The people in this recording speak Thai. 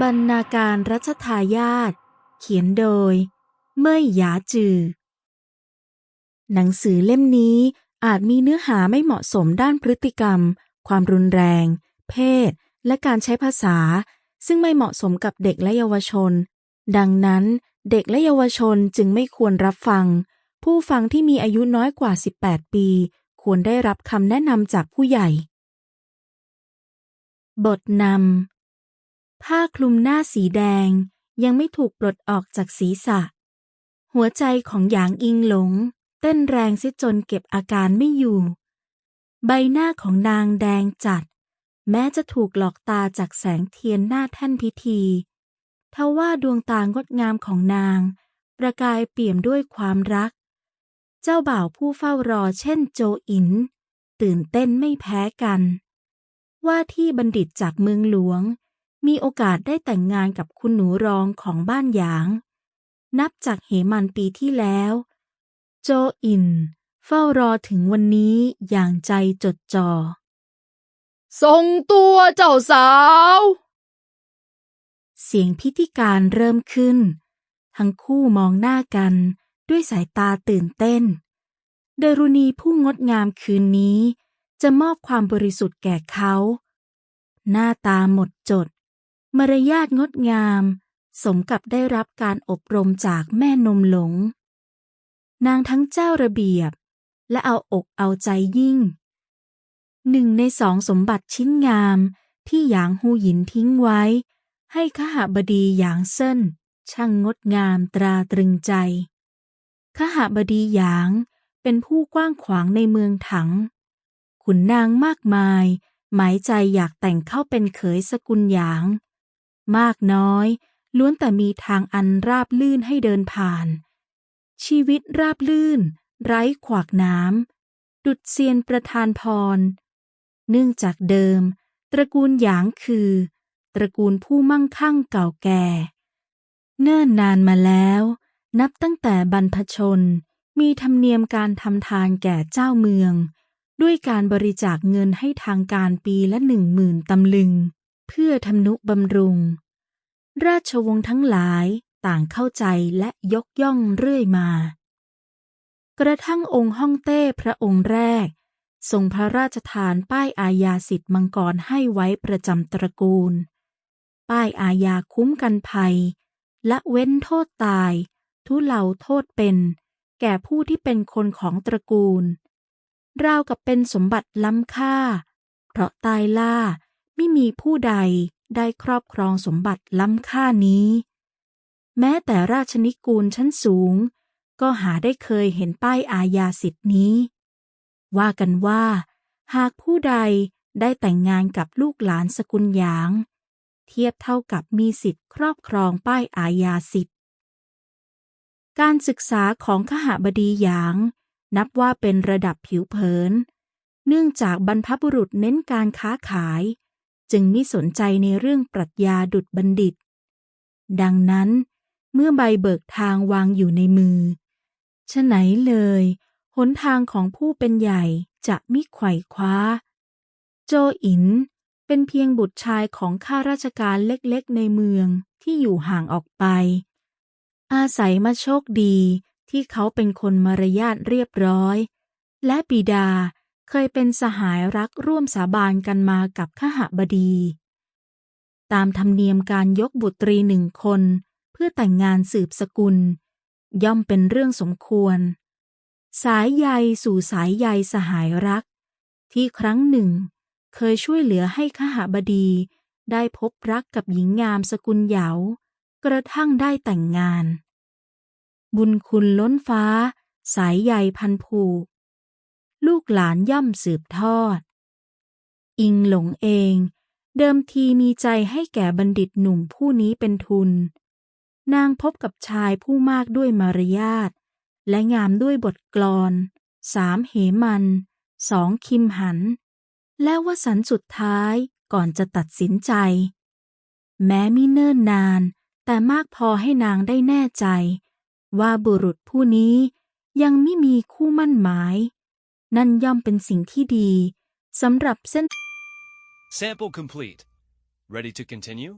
บรรณาการรัชทายาทเขียนโดย เม่ยหยาจือ หนังสือเล่มนี้อาจมีเนื้อหาไม่เหมาะสมด้านพฤติกรรม ความรุนแรง เพศ และการใช้ภาษา ซึ่งไม่เหมาะสมกับเด็กและเยาวชน ดังนั้นเด็กและเยาวชนจึงไม่ควรรับฟัง ผู้ฟังที่มีอายุน้อยกว่า 18 ปี ควรได้รับคำแนะนำจากผู้ใหญ่ บทนำผ้าคลุมหน้าสีแดงยังไม่ถูกปลดออกจากศีรษะ หัวใจของหยางอิงหลง เต้นแรงเสียจนเก็บอาการไม่อยู่ ใบหน้าของนางแดงจัด แม้จะถูกหลอกตาจากแสงเทียนหน้าแท่นพิธีทว่าดวงตางดงามของนาง ประกายเปี่ยมด้วยความรัก เจ้าบ่าวผู้เฝ้ารอเช่นโจอิน ตื่นเต้นไม่แพ้กัน ว่าที่บัณฑิตจากเมืองหลวง มีโอกาสได้แต่งงานกับคุณหนูรองของบ้านหยาง นับจากเหมันปีที่แล้ว โจอิน เฝ้ารอถึงวันนี้อย่างใจจดจ่อส่งตัวเจ้าสาว เสียงพิธีการเริ่มขึ้น ทั้งคู่มองหน้ากันด้วยสายตาตื่นเต้น เดรุณีผู้งดงามคืนนี้ จะมอบความบริสุทธิ์แก่เขา หน้าตาหมดจด มารยาทงดงาม สมกับได้รับการอบรมจากแม่นมหลง นางทั้งเจ้าระเบียบ และเอาอกเอาใจยิ่ง หนึ่งในสองสมบัติชิ้นงามที่หยางฮูหยินทิ้งไว้ ให้ขหบดีหยางเซินช่างงดงามตราตรึงใจขหบดีหยางเป็นผู้กว้างขวางในเมืองถัง ขุนนางมากมาย หมายใจอยากแต่งเข้าเป็นเขยสกุลหยาง มากน้อย ล้วนแต่มีทางอันราบลื่นให้เดินผ่าน ชีวิตราบลื่น ไร้ขวากน้ำดุดเซียนประธานพร เนื่องจากเดิม ตระกูลหยางคือ ตระกูลผู้มั่งคั่งเก่าแก่ เนิ่นนานมาแล้ว นับตั้งแต่บรรพชนมีธรรมเนียมการทำทานแก่เจ้าเมือง ด้วยการบริจาคเงินให้ทางการปีละหนึ่งหมื่นตำลึง เพื่อทำนุบำรุง ราชวงศ์ทั้งหลายต่างเข้าใจและยกย่องเรื่อยมา กระทั่งองค์ฮ่องเต้พระองค์แรก ทรงพระราชทานป้ายอาญาสิทธิ์มังกรให้ไว้ประจำตระกูล ป้ายอาญาคุ้มกันภัย และเว้นโทษตาย ทุเลาโทษเป็น แก่ผู้ที่เป็นคนของตระกูล ราวกับเป็นสมบัติล้ำค่า เพราะตายล่าไม่มีผู้ใดได้ครอบครองสมบัติล้ำค่านี้ แม้แต่ราชนิกูลชั้นสูง ก็หาได้เคยเห็นป้ายอาญาสิทธินี้ ว่ากันว่า หากผู้ใดได้แต่งงานกับลูกหลานสกุลหยาง เทียบเท่ากับมีสิทธิ์ครอบครองป้ายอาญาสิทธิ์การศึกษาของขหบดีหยาง นับว่าเป็นระดับผิวเผิน เนื่องจากบรรพบุรุษเน้นการค้าขาย จึงไม่สนใจในเรื่องปรัชญาดุจบัณฑิต ดังนั้น เมื่อใบเบิกทางวางอยู่ในมือฉะไหนเลยหนทางของผู้เป็นใหญ่จะมิไขว่คว้า โจอินเป็นเพียงบุตรชายของข้าราชการเล็กๆในเมืองที่อยู่ห่างออกไป อาศัยมาโชคดี ที่เขาเป็นคนมารยาทเรียบร้อย และบิดาเคยเป็นสหายรักร่วมสาบานกันมากับขหบดี ตามธรรมเนียมการยกบุตรีหนึ่งคน เพื่อแต่งงานสืบสกุล ย่อมเป็นเรื่องสมควร สายใยสู่สายใยสหายรัก ที่ครั้งหนึ่ง เคยช่วยเหลือให้ขหบดีได้พบรักกับหญิงงามสกุลเหยา กระทั่งได้แต่งงาน บุญคุณล้นฟ้า สายใยพันผูก ลูกหลานย่อมสืบทอด อิงหลงเอง เดิมทีมีใจให้แก่บัณฑิตหนุ่มผู้นี้เป็นทุน นางพบกับชายผู้มากด้วยมารยาท และงามด้วยบทกลอนสามเหมันสองคิมหัน และวสันสุดท้ายก่อนจะตัดสินใจ แม้มิเนิ่นนาน แต่มากพอให้นางได้แน่ใจ ว่าบุรุษผู้นี้ยังไม่มีคู่มั่นหมาย นั่นย่อมเป็นสิ่งที่ดีสำหรับเส้น Sample complete. Ready to continue?